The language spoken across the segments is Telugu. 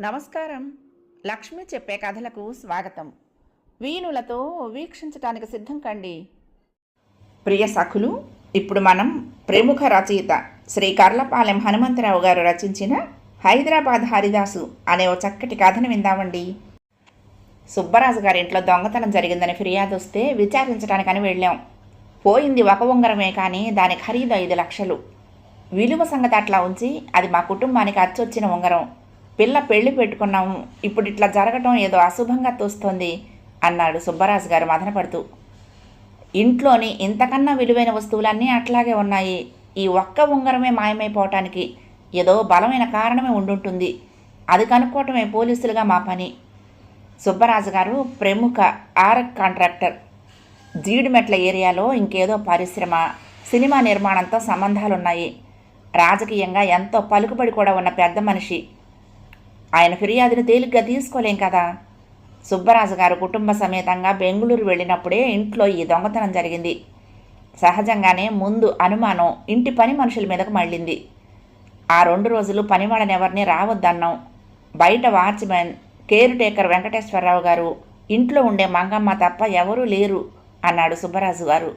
నమస్కారం. లక్ష్మి చెప్పే కథలకు స్వాగతం. వీణులతో వీక్షించటానికి సిద్ధం కండి. ప్రియ సఖులు ఇప్పుడు మనం ప్రముఖ రచయిత శ్రీ కర్లపాలెం హనుమంతరావు గారు రచించిన హైదరాబాద్ హరిదాసు అనే ఓ చక్కటి కథను విందామండి. సుబ్బరాజు గారి ఇంట్లో దొంగతనం జరిగిందని ఫిర్యాదు వస్తే విచారించడానికని వెళ్ళాం. పోయింది ఒక ఉంగరమే కానీ దాని ఖరీదు ఐదు లక్షలు. విలువ సంగతి అట్లా ఉంచి అది మా కుటుంబానికి అచ్చొచ్చిన ఉంగరం. పిల్ల పెళ్ళి పెట్టుకున్నాము ఇప్పుడు ఇట్లా జరగటం ఏదో అశుభంగా తోస్తోంది అన్నాడు సుబ్బరాజు గారు మదనపడుతూ. ఇంట్లోని ఇంతకన్నా విలువైన వస్తువులన్నీ అట్లాగే ఉన్నాయి. ఈ ఒక్క ఉంగరమే మాయమైపోవటానికి ఏదో బలమైన కారణమే ఉండుంటుంది. అది కనుక్కోవటమే పోలీసులుగా మా పని. సుబ్బరాజు గారు ప్రముఖ ఆర్క్ కాంట్రాక్టర్. జీడిమెట్ల ఏరియాలో ఇంకేదో పరిశ్రమ సినిమా నిర్మాణంతో సంబంధాలున్నాయి. రాజకీయంగా ఎంతో పలుకుబడి కూడా ఉన్న పెద్ద మనిషి. ఆయన ఫిర్యాదును తేలిగ్గా తీసుకోలేం కదా. సుబ్బరాజు గారు కుటుంబ సమేతంగా బెంగళూరు వెళ్ళినప్పుడే ఇంట్లో ఈ దొంగతనం జరిగింది. సహజంగానే ముందు అనుమానం ఇంటి పని మనుషుల మీదకు మళ్ళింది. ఆ రెండు రోజులు పని వాళ్ళని ఎవరిని రావద్దన్నాం. బయట వాచ్మెన్ కేర్ టేకర్ వెంకటేశ్వరరావు గారు ఇంట్లో ఉండే మంగమ్మ తప్ప ఎవరూ లేరు అన్నాడు సుబ్బరాజు గారు.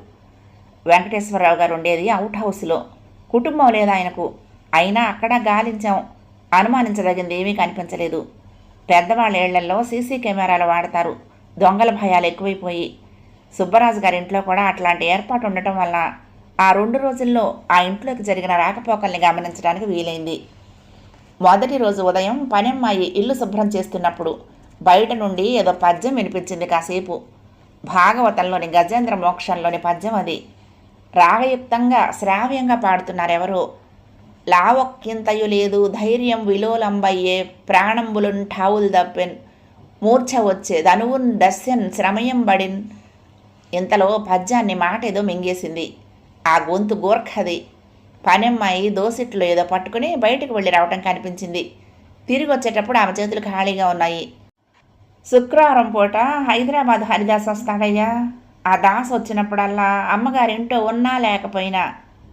వెంకటేశ్వరరావు గారు ఉండేది అవుట్ హౌస్లో. కుటుంబం లేదు ఆయనకు. అయినా అక్కడ గాలించాం. అనుమానించదగింది. ఏమీ కనిపించలేదు. పెద్దవాళ్ళ ఇళ్ళలో సీసీ కెమెరాలు వాడతారు. దొంగల భయాలు ఎక్కువైపోయి సుబ్బరాజు గారి ఇంట్లో కూడా అట్లాంటి ఏర్పాటు ఉండటం వల్ల ఆ రెండు రోజుల్లో ఆ ఇంట్లోకి జరిగిన రాకపోకల్ని గమనించడానికి వీలైంది. మొదటి రోజు ఉదయం పనమ్మాయి ఇల్లు శుభ్రం చేస్తున్నప్పుడు బయట నుండి ఏదో పద్యం వినిపించింది కాసేపు. భాగవతంలోని గజేంద్ర మోక్షంలోని పద్యం అది. రాగయుక్తంగా శ్రావ్యంగా పాడుతున్నారెవరో లావక్యంతయు లేదు ధైర్యం విలోలంబయ్యే ప్రాణంబులున్ ఠావుల్ దప్పెన్. మూర్ఛ వచ్చే ధనువున్ దస్యన్ శ్రమయం బడిన్. ఇంతలో పద్యాన్ని మాట ఏదో మింగేసింది. ఆ గొంతు గోర్ఖది. పనమ్మాయి దోసిట్లో ఏదో పట్టుకుని బయటకు వెళ్ళి రావటం కనిపించింది. తిరిగి వచ్చేటప్పుడు ఆమె చేతులు ఖాళీగా ఉన్నాయి. శుక్రవారం పూట హైదరాబాద్ హరిదాస్ వస్తాడయ్యా. ఆ దాస్ వచ్చినప్పుడల్లా అమ్మగారింటో ఉన్నా లేకపోయినా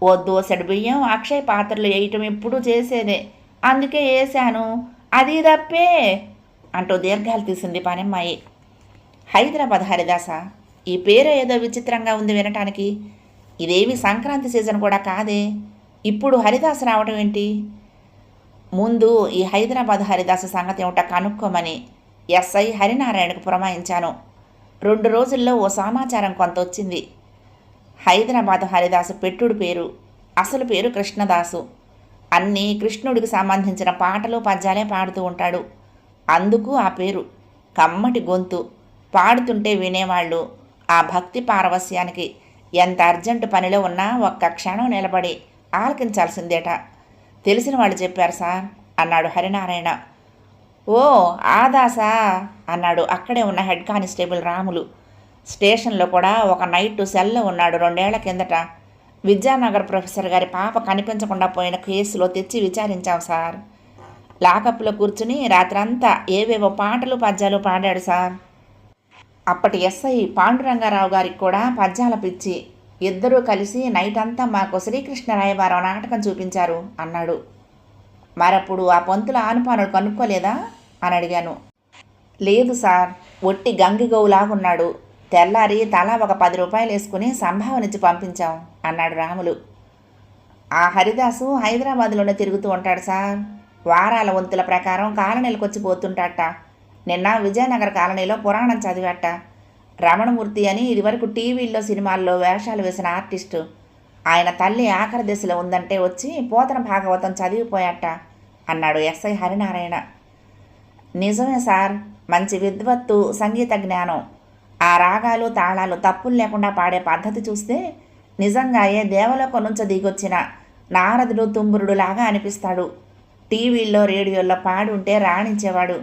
ఓ దోసెడు బియ్యం అక్షయ్ పాత్రలు వేయటం ఎప్పుడూ చేసేదే. అందుకే వేసాను అది తప్పే అంటూ దీర్ఘాలు తీసింది పనమ్మాయి. హైదరాబాద్ హరిదాస ఈ పేరు ఏదో విచిత్రంగా ఉంది వినటానికి. ఇదేమి సంక్రాంతి సీజన్ కూడా కాదే. ఇప్పుడు హరిదాస్ రావడం ఏంటి? ముందు ఈ హైదరాబాద్ హరిదాసు సంగతి ఏమిటో కనుక్కోమని ఎస్ఐ హరినారాయణకు పురమాయించాను. రెండు రోజుల్లో ఓ సమాచారం కొంత వచ్చింది. హైదరాబాద్ హరిదాసు పెట్టుడు పేరు. అసలు పేరు కృష్ణదాసు. అన్నీ కృష్ణుడికి సంబంధించిన పాటలు పద్యాలే పాడుతూ ఉంటాడు. అందుకు ఆ పేరు కమ్మటి గొంతు. పాడుతుంటే వినేవాళ్ళు ఆ భక్తి పారవస్యానికి ఎంత అర్జెంటు పనిలో ఉన్నా ఒక్క క్షణం నిలబడి ఆలకించాల్సిందేట. తెలిసిన వాళ్ళు చెప్పారు సార్ అన్నాడు హరినారాయణ. ఓ ఆదాసా అన్నాడు అక్కడే ఉన్న హెడ్ కానిస్టేబుల్ రాములు. స్టేషన్లో కూడా ఒక నైట్ సెల్లో ఉన్నాడు రెండేళ్ళ కిందట. విద్యానగర్ ప్రొఫెసర్ గారి పాప కనిపించకుండా పోయిన కేసులో తెచ్చి విచారించాం సార్. లాకప్లో కూర్చుని రాత్రంతా ఏవేవో పాటలు పద్యాలు పాడాడు సార్. అప్పటి ఎస్ఐ పాండురంగారావు గారికి కూడా పద్యాల పిచ్చి. ఇద్దరూ కలిసి నైట్ అంతా మాకు శ్రీకృష్ణరాయవారం నాటకం చూపించారు అన్నాడు. మరప్పుడు ఆ పంతుల ఆనుపానుడు కనుక్కోలేదా? అని అడిగాను. లేదు సార్ ఒట్టి గంగిగోవులాగున్నాడు. తెల్లారి తలా ఒక పది రూపాయలు వేసుకుని సంభావనిచ్చి పంపించాం అన్నాడు రాములు. ఆ హరిదాసు హైదరాబాద్లోనే తిరుగుతూ ఉంటాడు సార్. వారాల వంతుల ప్రకారం కాలనీలకు వచ్చి పోతుంటాట. నిన్న విజయనగర కాలనీలో పురాణం చదివాట. రమణమూర్తి అని ఇదివరకు టీవీల్లో సినిమాల్లో వేషాలు వేసిన ఆర్టిస్టు. ఆయన తల్లి ఆఖరి దశలో ఉందంటే వచ్చి పోతన భాగవతం చదివిపోయాట అన్నాడు ఎస్ఐ హరినారాయణ. నిజమే సార్ మంచి విద్వత్తు సంగీత జ్ఞానం. ఆ రాగాలు తాళాలు తప్పులు లేకుండా పాడే పద్ధతి చూస్తే నిజంగా ఏ దేవలోకం నుంచి దిగొచ్చిన నారదుడు తుంబురుడు లాగా అనిపిస్తాడు. టీవీల్లో రేడియోల్లో పాడుంటే ఉంటే రాణించేవాడు.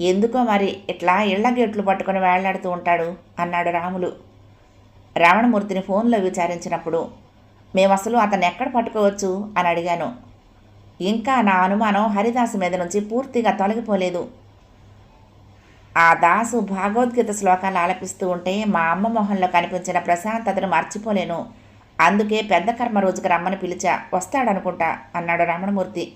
ఎందుకో మరి ఇట్లా ఇళ్ళ గేట్లు పట్టుకొని వేళ్ళాడుతూ ఉంటాడు అన్నాడు రాములు. రావణమూర్తిని ఫోన్లో విచారించినప్పుడు మేము అసలు అతను ఎక్కడ పట్టుకోవచ్చు? అని అడిగాను. ఇంకా నా అనుమానం హరిదాసు మీద నుంచి పూర్తిగా తొలగిపోలేదు. ఆ దాసు భాగవద్గీత శ్లోకాలు ఆలపిస్తూ ఉంటే మా అమ్మ మొహంలో కనిపించిన ప్రశాంతతను మర్చిపోలేను. అందుకే పెద్ద కర్మ రోజుకి రమ్మని పిలిచా వస్తాడనుకుంటా అన్నాడు రమణమూర్తి.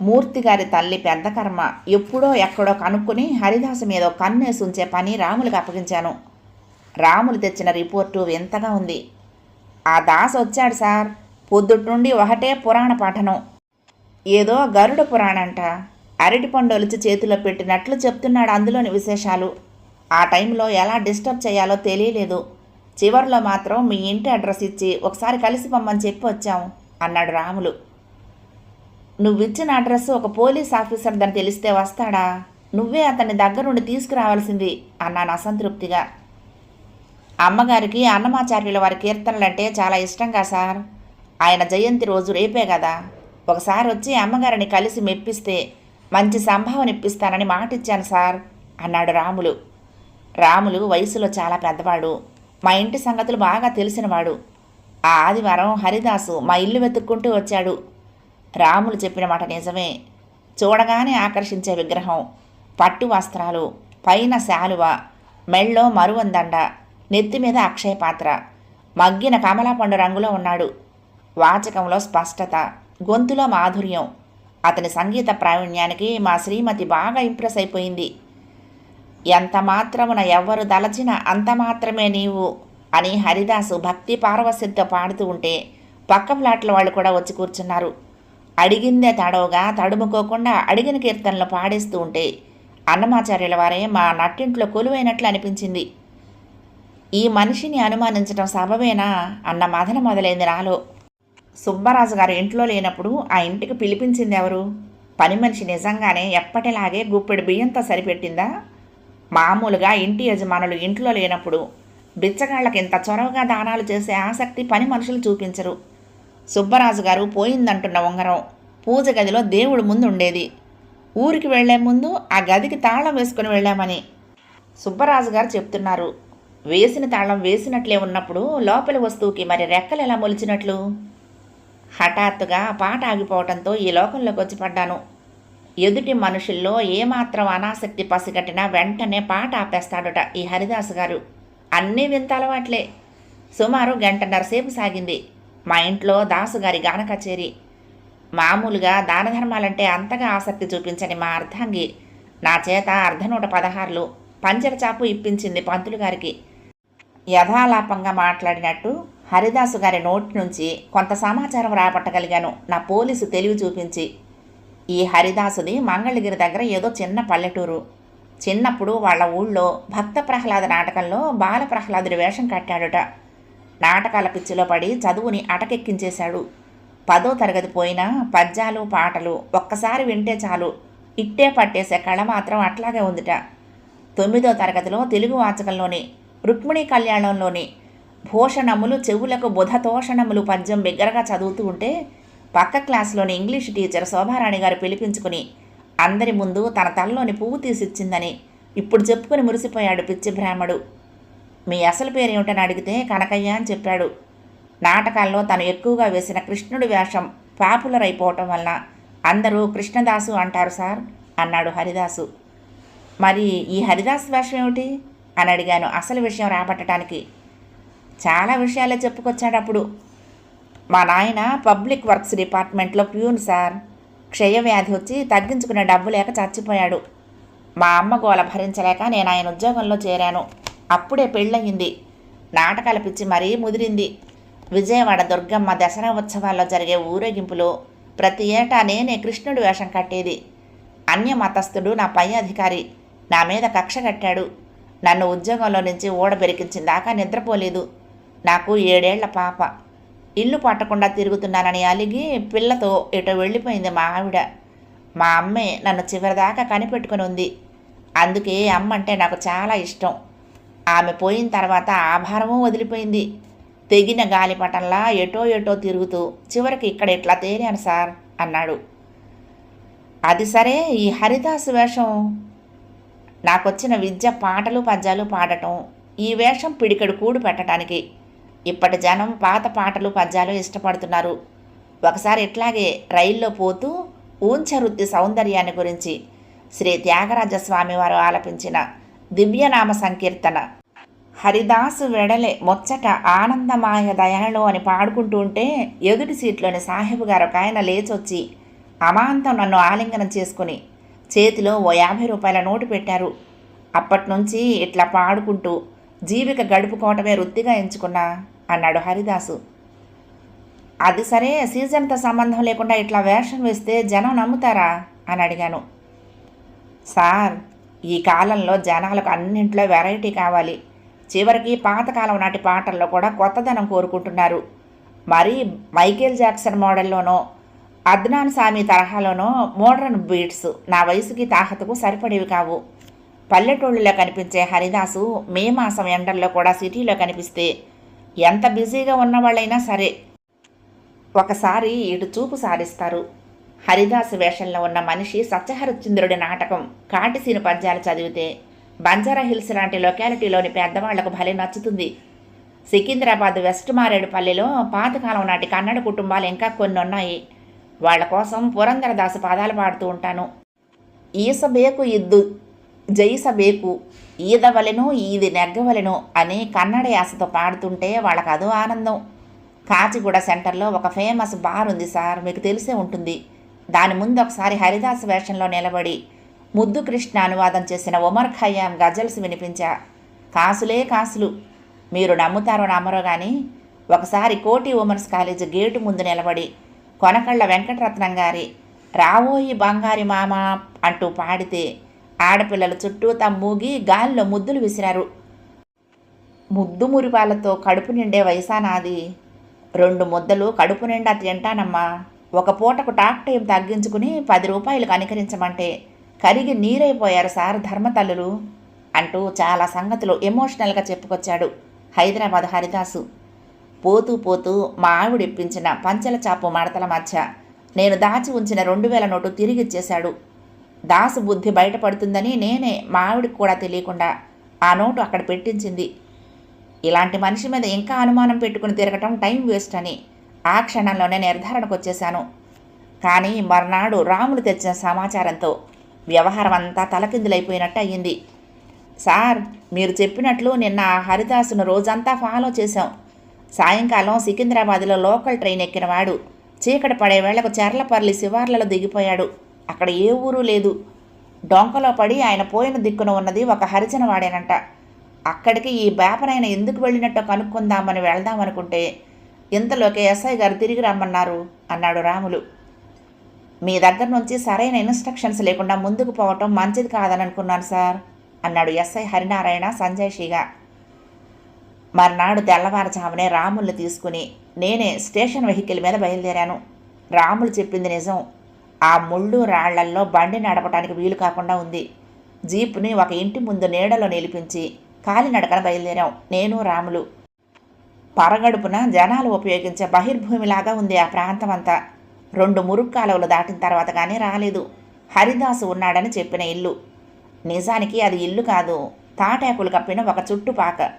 మూర్తి గారి తల్లి పెద్ద కర్మ. ఎప్పుడో ఎక్కడో కనుక్కుని హరిదాసు మీద ఒక కన్నేసి ఉంచే పని రాములకు అప్పగించాను. రాములు తెచ్చిన రిపోర్టు వింతగా ఉంది. ఆ దాస్ వచ్చాడు సార్. పొద్దుటి నుండి ఒకటే పురాణ పఠనం. ఏదో గరుడ పురాణంట. అరటి పండొలిచి చేతిలో పెట్టినట్లు చెప్తున్నాడు అందులోని విశేషాలు. ఆ టైంలో ఎలా డిస్టర్బ్ చేయాలో తెలియలేదు. చివరిలో మాత్రం మీ ఇంటి అడ్రస్ ఇచ్చి ఒకసారి కలిసి పొమ్మని చెప్పి వచ్చాం అన్నాడు రాములు. నువ్విచ్చిన అడ్రస్ ఒక పోలీస్ ఆఫీసర్ దాన్ని తెలిస్తే వస్తాడా? నువ్వే అతన్ని దగ్గరుండి తీసుకురావాల్సింది అన్నాను అసంతృప్తిగా. అమ్మగారికి అన్నమాచార్యుల వారి కీర్తనలంటే చాలా ఇష్టంగా సార్. ఆయన జయంతి రోజు రేపే కదా. ఒకసారి వచ్చి అమ్మగారిని కలిసి మెప్పిస్తే మంచి సంభావన ఇప్పిస్తానని మాటిచ్చాను సార్ అన్నాడు రాములు. రాములు వయసులో చాలా పెద్దవాడు. మా ఇంటి సంగతులు బాగా తెలిసినవాడు. ఆ ఆదివారం హరిదాసు మా ఇల్లు వెతుక్కుంటూ వచ్చాడు. రాములు చెప్పిన మాట నిజమే. చూడగానే ఆకర్షించే విగ్రహం పట్టు వస్త్రాలు పైన శాలువ మెళ్ళో మరువందండ నెత్తి మీద అక్షయ పాత్ర మగ్గిన కమలాపండు రంగులో ఉన్నాడు. వాచకంలో స్పష్టత గొంతులో మాధుర్యం అతని సంగీత ప్రావీణ్యానికి మా శ్రీమతి బాగా ఇంప్రెస్ అయిపోయింది ఎంత మాత్రమున ఎవ్వరు దలచిన అంత మాత్రమే నీవు అని హరిదాసు భక్తి పార్వశ్యంతో పాడుతూ ఉంటే పక్క ఫ్లాట్ల వాళ్ళు కూడా వచ్చి కూర్చున్నారు. అడిగిందే తడవుగా తడుముకోకుండా అడిగిన కీర్తనలు పాడేస్తూ ఉంటే అన్నమాచార్యుల వారే మా నట్టింట్లో కొలువైనట్లు అనిపించింది. ఈ మనిషిని అనుమానించడం సబబేనా? అన్న మదన మొదలైంది నాలో. సుబ్బరాజు గారు ఇంట్లో లేనప్పుడు ఆ ఇంటికి పిలిపించింది ఎవరు? పని మనిషి నిజంగానే ఎప్పటిలాగే గుప్పెడు బియ్యంతో సరిపెట్టిందా? మామూలుగా ఇంటి యజమానులు ఇంట్లో లేనప్పుడు బిచ్చగాళ్ళకి ఇంత చొరవగా దానాలు చేసే ఆసక్తి పని మనుషులు చూపించరు. సుబ్బరాజు గారు పోయిందంటున్న ఉంగరం. పూజ గదిలో దేవుడు ముందు ఉండేది ఊరికి వెళ్ళే ముందు ఆ గదికి తాళం వేసుకుని వెళ్ళామని సుబ్బరాజు గారు చెప్తున్నారు. వేసిన తాళం వేసినట్లే ఉన్నప్పుడు లోపలి వస్తువుకి మరి రెక్కలు ఎలా మొలిచినట్లు? హఠాత్తుగా పాట ఆగిపోవడంతో ఈ లోకంలోకి వచ్చి పడ్డాను. ఎదుటి మనుషుల్లో ఏమాత్రం అనాసక్తి పసిగట్టినా వెంటనే పాట ఆపేస్తాడుట ఈ హరిదాసు గారు. అన్నీ వింత అలవాట్లే. సుమారు గంటన్నర సేపు సాగింది. మా ఇంట్లో దాసుగారి గాన కచేరీ మామూలుగా దాన ధర్మాలంటే అంతగా ఆసక్తి చూపించని మా అర్ధాంగి. నా చేత అర్ధనూట పదహారులు పంచర చాపు ఇప్పించింది పంతులు గారికి. యథాలాపంగా మాట్లాడినట్టు హరిదాసు గారి నోటి నుంచి కొంత సమాచారం రాబట్టగలిగాను. నా పోలీసు తెలివి చూపించి ఈ హరిదాసుది మంగళగిరి దగ్గర ఏదో చిన్న పల్లెటూరు. చిన్నప్పుడు వాళ్ళ ఊళ్ళో భక్త ప్రహ్లాద నాటకంలో బాల ప్రహ్లాదుడి వేషం కట్టాడుట. నాటకాల పిచ్చిలో పడి చదువుని అటకెక్కించేశాడు. పదో తరగతి పోయినా పద్యాలు పాటలు ఒక్కసారి వింటే చాలు. ఇట్టే పట్టేసే కళ మాత్రం అట్లాగే ఉందిట. తొమ్మిదో తరగతిలో తెలుగు వాచకంలోని రుక్మిణీ కళ్యాణంలోని భూషణములు చెవులకు బుధతోషణములు పద్యం బిగ్గరగా చదువుతూ ఉంటే పక్క క్లాస్లోని ఇంగ్లీష్ టీచర్ శోభారాణి గారు పిలిపించుకుని అందరి ముందు తన తలలోని పువ్వు తీసిచ్చిందని ఇప్పుడు చెప్పుకుని మురిసిపోయాడు పిచ్చి బ్రాహ్మడు. మీ అసలు పేరు ఏమిటని అడిగితే కనకయ్య అని చెప్పాడు. నాటకాల్లో తను ఎక్కువగా వేసిన కృష్ణుడి వేషం పాపులర్ అయిపోవటం వలన అందరూ కృష్ణదాసు అంటారు సార్ అన్నాడు హరిదాసు. మరి ఈ హరిదాస్ వేషం ఏమిటి? అని అడిగాను అసలు విషయం రాబట్టడానికి చాలా విషయాలే చెప్పుకొచ్చాడు అప్పుడు. మా నాయన పబ్లిక్ వర్క్స్ డిపార్ట్మెంట్లో ప్యూన్ సార్ క్షయవ్యాధి వచ్చి తగ్గించుకునే డబ్బు లేక చచ్చిపోయాడు. మా అమ్మ గోల భరించలేక నేను ఆయన ఉద్యోగంలో చేరాను. అప్పుడే పెళ్ళయింది. నాటకాలు పిచ్చి మరీ ముదిరింది. విజయవాడ దుర్గమ్మ దసరా ఉత్సవాల్లో జరిగే ఊరేగింపులో ప్రతి ఏటా నేనే కృష్ణుడు వేషం కట్టేది. అన్య మతస్థుడు నా పై అధికారి. నా మీద కక్ష కట్టాడు. నన్ను ఉద్యోగంలో నుంచి ఊడబెరికించిన దాకా నిద్రపోలేదు. నాకు ఏడేళ్ళ పాప. ఇల్లు పట్టకుండా తిరుగుతున్నానని అలిగి పిల్లతో ఎటో వెళ్ళిపోయింది మా ఆవిడ. మా అమ్మే నన్ను చివరిదాకా కనిపెట్టుకుని ఉంది. అందుకే అమ్మ అంటే నాకు చాలా ఇష్టం. ఆమె పోయిన తర్వాత ఆభారమూ వదిలిపోయింది. తెగిన గాలిపటంలా ఎటో ఎటో తిరుగుతూ చివరికి ఇక్కడ ఇట్లా తేరాను సార్? అన్నాడు. అది సరే ఈ హరిదాసు వేషం. నాకొచ్చిన విద్య పాటలు పద్యాలు పాడటం ఈ వేషం పిడికెడు కూడు పెట్టడానికి ఇప్పటి జనం పాత పాటలు పద్యాలు ఇష్టపడుతున్నారు. ఒకసారి ఇట్లాగే రైల్లో పోతూ ఊంచరుద్ది సౌందర్యాన్ని గురించి శ్రీ త్యాగరాజస్వామి వారు ఆలపించిన దివ్యనామ సంకీర్తన. హరిదాసు వెడలే ముచ్చట ఆనందమాయ దయాళు అని పాడుకుంటూ ఉంటే ఎదుటి సీట్లోని సాహెబు గారు ఒక ఆయన లేచొచ్చి అమాంతం నన్ను ఆలింగనం చేసుకుని చేతిలో ఓ యాభై రూపాయల నోటు పెట్టారు. అప్పటి నుంచి ఇట్లా పాడుకుంటూ జీవిక గడుపుకోవటమే వృత్తిగా ఎంచుకున్నా. అన్నాడు హరిదాసు. అది సరే సీజన్తో సంబంధం లేకుండా ఇట్లా వేషం వేస్తే జనం నమ్ముతారా? అని అడిగాను. సార్ ఈ కాలంలో జనాలకు అన్నింట్లో వెరైటీ కావాలి. చివరికి పాతకాలం నాటి పాటల్లో కూడా కొత్తదనం కోరుకుంటున్నారు. మరి మైకేల్ జాక్సన్ మోడల్లోనో అద్నాన్ సామి తరహాలోనో మోడర్న్ బీట్స్ నా వయసుకి తాహతకు సరిపడేవి కావు. పల్లెటూళ్ళలో కనిపించే హరిదాసు మే మాసం ఎండల్లో కూడా సిటీలో కనిపిస్తే ఎంత బిజీగా ఉన్నవాళ్ళైనా సరే ఒకసారి ఇటు చూపు సారిస్తారు. హరిదాసు వేషంలో ఉన్న మనిషి సత్యహరిశ్చంద్రుడి నాటకం కాటిసీను పద్యాలు చదివితే బంజారా హిల్స్ లాంటి లొకాలిటీలోని పెద్దవాళ్ళకు భలే నచ్చుతుంది. సికింద్రాబాద్ వెస్ట్ మారేడుపల్లిలో పాతకాలం నాటి కన్నడ కుటుంబాలు ఇంకా కొన్ని ఉన్నాయి వాళ్ళ కోసం పురంధరదాసు పాదాలు పాడుతూ ఉంటాను. ఈసబేకు ఇద్దు. జైసబేకు ఈదవలెను ఈది నెగ్గవలెను అని కన్నడ యాసతో పాడుతుంటే వాళ్ళకు అదో ఆనందం. కాచిగూడ సెంటర్లో ఒక ఫేమస్ బార్ ఉంది సార్ మీకు తెలిసే ఉంటుంది. దాని ముందు ఒకసారి హరిదాస్ వేషంలో నిలబడి ముద్దు కృష్ణ అనువాదం చేసిన ఒమర్ ఖయ్యాం గజల్స్ వినిపించా. కాసులే కాసులు. మీరు నమ్ముతారో నమ్మరో కానీ ఒకసారి కోటి ఉమెన్స్ కాలేజ్ గేటు ముందు నిలబడి కొనకళ్ళ వెంకటరత్నం గారి రావోయి బంగారి మామ అంటూ పాడితే ఆడపిల్లలు చుట్టూ మూగి గాలిలో ముద్దులు విసిరారు. ముద్దు మురిపాలతో కడుపు నిండే వయసా నాది రెండు ముద్దలు కడుపు నిండా తింటానమ్మా. ఒక పూటకు టాక్ టైం తగ్గించుకుని పది రూపాయలు కనికరించమంటే కరిగి నీరైపోయారు సార్ ధర్మతల్లులు అంటూ చాలా సంగతులు ఎమోషనల్గా చెప్పుకొచ్చాడు హైదరాబాద్ హరిదాసు. పోతూ పోతూ మా ఆవిడిప్పించిన పంచల పంచెల చాపు మడతల మధ్య నేను దాచి ఉంచిన రెండు వేల నోటు తిరిగిచ్చేశాడు దాసు బుద్ధి బయటపడుతుందని నేనే మావిడికి కూడా తెలియకుండా ఆ నోటు అక్కడ పెట్టించింది. ఇలాంటి మనిషి మీద ఇంకా అనుమానం పెట్టుకుని తిరగటం టైం వేస్ట్ అని ఆ క్షణంలోనే నిర్ధారణకు వచ్చేశాను. కానీ మర్నాడు రాములు తెచ్చిన సమాచారంతో వ్యవహారం అంతా తలకిందులైపోయినట్టు అయ్యింది. సార్ మీరు చెప్పినట్లు నిన్న ఆ హరిదాసును రోజంతా ఫాలో చేశాం. సాయంకాలం సికింద్రాబాద్లో లోకల్ ట్రైన్ ఎక్కినవాడు చీకటి పడే వేళకు చర్లపర్లి శివార్లలో దిగిపోయాడు. అక్కడ ఏ ఊరు లేదు. డొంకలో పడి ఆయన పోయిన దిక్కున ఉన్నది ఒక హరిజన వాడేనంట. అక్కడికి ఈ బేపనైన ఎందుకు వెళ్ళినట్టో కనుక్కుందామని వెళ్దామనుకుంటే ఇంతలోకి ఎస్ఐ గారు తిరిగి రమ్మన్నారు అన్నాడు రాములు. మీ దగ్గర నుంచి సరైన ఇన్స్ట్రక్షన్స్ లేకుండా ముందుకు పోవటం మంచిది కాదని అనుకున్నాను సార్ అన్నాడు ఎస్ఐ హరినారాయణ సంజయ్షిగా మర్నాడు తెల్లవారుజామునే రాముల్ని తీసుకుని నేనే స్టేషన్ వెహికల్ మీద బయలుదేరాను. రాములు చెప్పింది నిజం. ఆ ముళ్ళు రాళ్ళల్లో బండి నడపడానికి వీలు కాకుండా ఉంది. జీపుని ఒక ఇంటి ముందు నీడలో నిలిపించి కాలినడకన బయలుదేరాం. నేను రాములు. పరగడుపున జనాలు ఉపయోగించే బహిర్భూమిలాగా ఉంది ఆ ప్రాంతం అంతా రెండు మురుగు కాలువలు దాటిన తర్వాత కానీ రాలేదు. హరిదాసు ఉన్నాడని చెప్పిన ఇల్లు. నిజానికి అది ఇల్లు కాదు తాటాకులు కప్పిన ఒక చుట్టుపాక.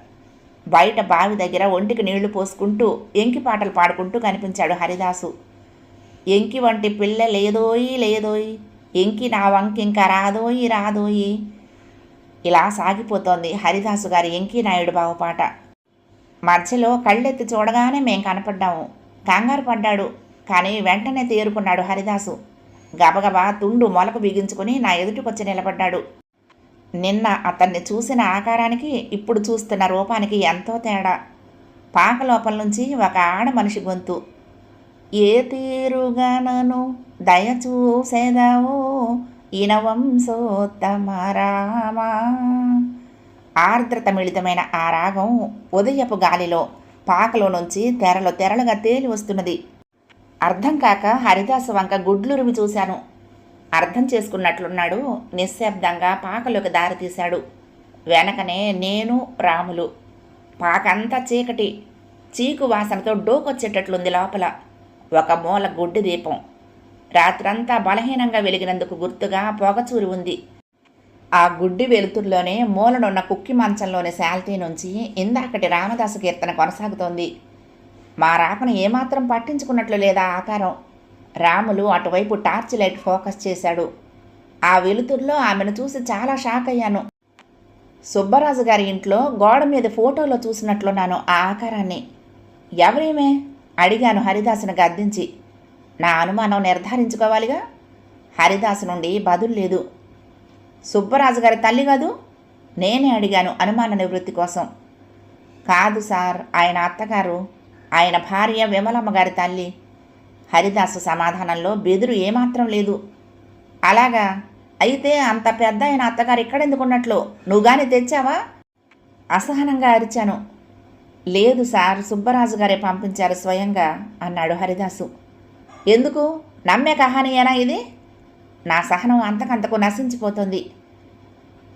బయట బావి దగ్గర ఒంటికి నీళ్ళు పోసుకుంటూ ఎంకి పాటలు పాడుకుంటూ కనిపించాడు హరిదాసు. ఎంకి వంటి పిల్ల లేదోయి లేదోయి. ఎంకి నా వంక ఇంకా రాదోయి రాదోయి. ఇలా సాగిపోతోంది హరిదాసు గారి ఎంకి నాయుడు బావు పాట. మధ్యలో కళ్ళెత్తి చూడగానే మేం కనపడ్డాము. కంగారు పడ్డాడు కానీ వెంటనే తేరుకున్నాడు హరిదాసు. గబగబా తుండు మొలకు బిగించుకుని నా ఎదుటికొచ్చి నిలబడ్డాడు. నిన్న అతన్ని చూసిన ఆకారానికి ఇప్పుడు చూస్తున్న రూపానికి ఎంతో తేడా. పాక లోపల నుంచి ఒక ఆడ మనిషి గొంతు. ఏ తీరుగనను దయ ఇనవంశోత్తమ రామా ఆర్ద్రత మిళితమైన ఆ రాగం ఉదయపు గాలిలో పాకలో నుంచి తెరలు తెరలుగా తేలి వస్తున్నది. అర్థం కాక హరిదాసు వంక గుడ్లురువి చూశాను. అర్థం చేసుకున్నట్లున్నాడు నిశ్శబ్దంగా పాకలోకి దారి తీశాడు. వెనకనే నేను రాములు. పాకంతా చీకటి. చీకు వాసనతో డోకొచ్చేటట్లుంది లోపల. ఒక మూల గుడ్డి దీపం. రాత్రంతా బలహీనంగా వెలిగినందుకు గుర్తుగా పొగచూరి ఉంది. ఆ గుడ్డి వెలుతురులోనే మూలనున్న కుక్కి మంచంలోని శాల్తీ నుంచి ఇందాకటి రామదాసు కీర్తన కొనసాగుతోంది. మా రాకను ఏమాత్రం పట్టించుకున్నట్లు లేదా ఆకారం? రాములు అటువైపు టార్చ్ లైట్ ఫోకస్ చేశాడు. ఆ వెలుతురులో ఆమెను చూసి చాలా షాక్ అయ్యాను. సుబ్బరాజు గారి ఇంట్లో గోడ మీద ఫోటోలో చూసినట్లున్నాను ఆ ఆకారాన్ని. ఎవరేమే? అడిగాను హరిదాసును గద్దించి నా అనుమానం నిర్ధారించుకోవాలిగా? హరిదాసు నుండి బదులు లేదు. సుబ్బరాజు గారి తల్లి కాదు నేనే అడిగాను అనుమాన నివృత్తి కోసం. కాదు సార్ ఆయన అత్తగారు ఆయన భార్య విమలమ్మ గారి తల్లి. హరిదాసు సమాధానంలో బెదురు ఏమాత్రం లేదు. అలాగా? అయితే అంత పెద్ద ఆయన అత్తగారు ఇక్కడెందుకున్నట్లు? నువ్వు కానీ తెచ్చావా? అసహనంగా అరిచాను. లేదు సార్ సుబ్బరాజు గారే పంపించారు స్వయంగా అన్నాడు హరిదాసు. ఎందుకు? నమ్మే కహానీయేనా ఇది? నా సహనం అంతకంతకు నశించిపోతుంది.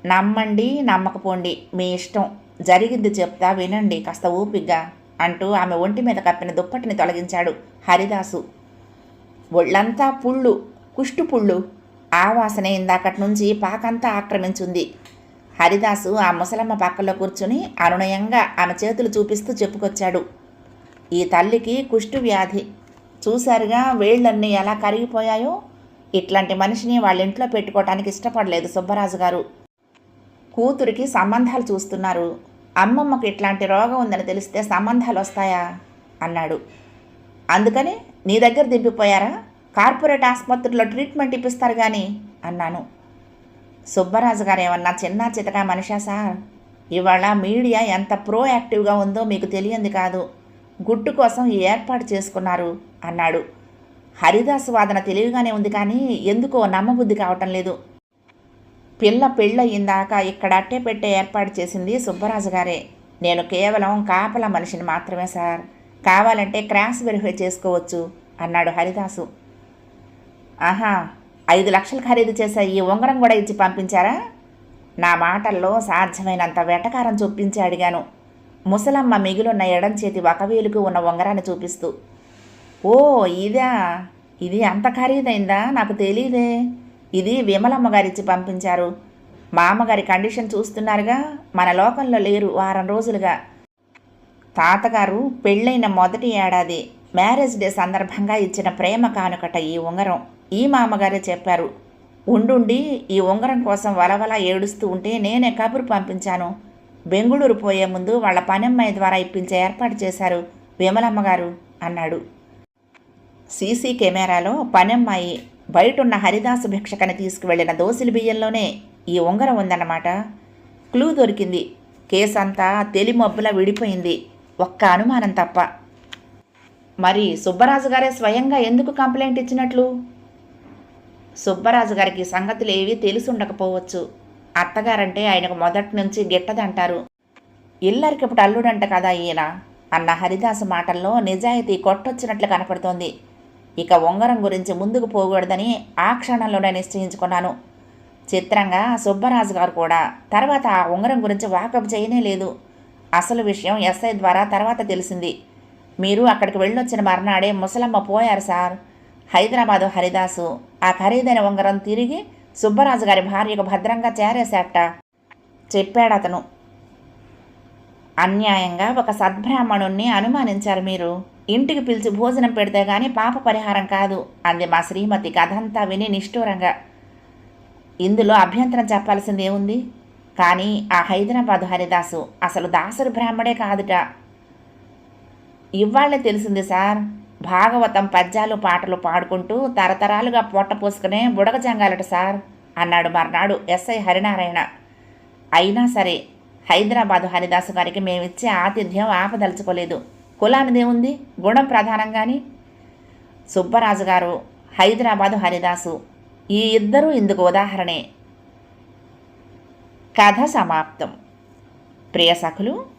నమ్మండి నమ్మకపోండి మీ ఇష్టం. జరిగింది చెప్తా వినండి కాస్త ఊపిగ్గా అంటూ ఆమె ఒంటి మీద కప్పిన దుప్పటిని తొలగించాడు హరిదాసు. ఒళ్ళంతా పుళ్ళు కుష్టు పుళ్ళు ఆ వాసనే ఇందాకటి నుంచి పాకంతా ఆక్రమించుంది. హరిదాసు ఆ ముసలమ్మ పక్కలో కూర్చుని అనునయంగా ఆమె చేతులు చూపిస్తూ చెప్పుకొచ్చాడు. ఈ తల్లికి కుష్టు వ్యాధి. చూశారుగా వేళ్ళన్నీ ఎలా కరిగిపోయాయో? ఇట్లాంటి మనిషిని వాళ్ళ ఇంట్లో పెట్టుకోవటానికి ఇష్టపడలేదు సుబ్బరాజు గారు కూతురికి సంబంధాలు చూస్తున్నారు. అమ్మమ్మకు ఇట్లాంటి రోగం ఉందని తెలిస్తే సంబంధాలు వస్తాయా? అన్నాడు. అందుకని నీ దగ్గర దింపిపోయారా? కార్పొరేట్ ఆసుపత్రిలో ట్రీట్మెంట్ ఇప్పిస్తారు కానీ అన్నాను. సుబ్బరాజు గారు ఏమన్నా చిన్న చితకా మనిషా సార్? ఇవాళ మీడియా ఎంత ప్రో యాక్టివ్గా ఉందో మీకు తెలియంది కాదు. గుట్టు కోసం ఏర్పాటు చేసుకున్నారు అన్నాడు. హరిదాస్ వాదన తెలివిగానే ఉంది కానీ ఎందుకో నమ్మబుద్ధి కావటం లేదు. పిల్ల పెళ్ళయిందాక ఇక్కడ అట్టే పెట్టే ఏర్పాటు చేసింది సుబ్బరాజు గారే. నేను కేవలం కాపల మనిషిని మాత్రమే సార్. కావాలంటే క్రాస్ వెరిఫై చేసుకోవచ్చు అన్నాడు హరిదాసు. ఆహా ఐదు లక్షలు ఖరీదు చేసే ఈ ఉంగరం కూడా ఇచ్చి పంపించారా? నా మాటల్లో సాధ్యమైనంత వెటకారం చూపించి అడిగాను. ముసలమ్మ మిగిలిన్న ఎడం చేతి వకవేలుకు ఉన్న ఉంగరాన్ని చూపిస్తూ ఓ ఇదా? ఇది అంత ఖరీదైందా? నాకు తెలియదే ఇది విమలమ్మ గారిచ్చి పంపించారు. మా అమ్మగారి కండిషన్ చూస్తున్నారుగా. మన లోకంలో లేరు వారం రోజులుగా. తాతగారు పెళ్ళైన మొదటి ఏడాది. మ్యారేజ్ డే సందర్భంగా ఇచ్చిన ప్రేమ కానుకట ఈ ఉంగరం. ఈ మామగారే చెప్పారు ఉండుండి ఈ ఉంగరం కోసం వలవల ఏడుస్తూ ఉంటే నేనే కబురు పంపించాను. బెంగుళూరు పోయే ముందు వాళ్ళ పనమ్మాయి ద్వారా ఇప్పించే ఏర్పాటు చేశారు విమలమ్మగారు అన్నాడు. సీసీ కెమెరాలో పనమ్మాయి బయటున్న హరిదాసు భిక్షకని తీసుకువెళ్ళిన దోసిలి బియ్యంలోనే ఈ ఉంగరం ఉందన్నమాట. క్లూ దొరికింది. కేసంతా తెలిమబ్బులా విడిపోయింది. ఒక్క అనుమానం తప్ప. మరి సుబ్బరాజు గారే స్వయంగా ఎందుకు కంప్లైంట్ ఇచ్చినట్లు? సుబ్బరాజు గారికి సంగతులు ఏవీ తెలిసి ఉండకపోవచ్చు అత్తగారంటే ఆయనకు మొదటి నుంచి గిట్టదంటారు. ఇల్లరికిప్పుడు అల్లుడంట కదా ఈయన అన్న హరిదాసు మాటల్లో నిజాయితీ కొట్టొచ్చినట్లు కనపడుతోంది. ఇక ఉంగరం గురించి ముందుకు పోకూడదని ఆ క్షణంలోనే నిశ్చయించుకున్నాను. చిత్రంగా సుబ్బరాజు గారు కూడా తర్వాత ఆ ఉంగరం గురించి వాకప్ చేయనే లేదు. అసలు విషయం ఎస్ఐ ద్వారా తర్వాత తెలిసింది. మీరు అక్కడికి వెళ్ళొచ్చిన మర్నాడే ముసలమ్మ పోయారు సార్. హైదరాబాదు హరిదాసు ఆ ఖరీదైన ఉంగరం తిరిగి సుబ్బరాజు గారి భార్యకు భద్రంగా చేరేశాట. చెప్పాడతను అన్యాయంగా ఒక సద్బ్రాహ్మణుణ్ణి అనుమానించారు మీరు. ఇంటికి పిలిచి భోజనం పెడితే గాని పాప పరిహారం కాదు అంది మా శ్రీమతి కథంతా విని నిష్ఠూరంగా. ఇందులో అభ్యంతరం చెప్పాల్సింది ఏముంది? కానీ ఆ హైదరాబాదు హరిదాసు అసలు దాసురు బ్రాహ్మడే కాదుట. ఇవాళ్ళే తెలిసింది సార్. భాగవతం పద్యాలు పాటలు పాడుకుంటూ తరతరాలుగా పొట్ట పోసుకునే బుడగజంగాలట సార్ అన్నాడు మర్నాడు ఎస్ఐ హరినారాయణ. అయినా సరే హైదరాబాదు హరిదాసు గారికి మేమిచ్చే ఆతిథ్యం ఆపదలుచుకోలేదు. కులానిదేముంది గుణం ప్రధానంగాని సుబ్బరాజు గారు హైదరాబాదు హరిదాసు ఈ ఇద్దరూ ఇందుకు ఉదాహరణే. కథ సమాప్తం. ప్రియ సఖులు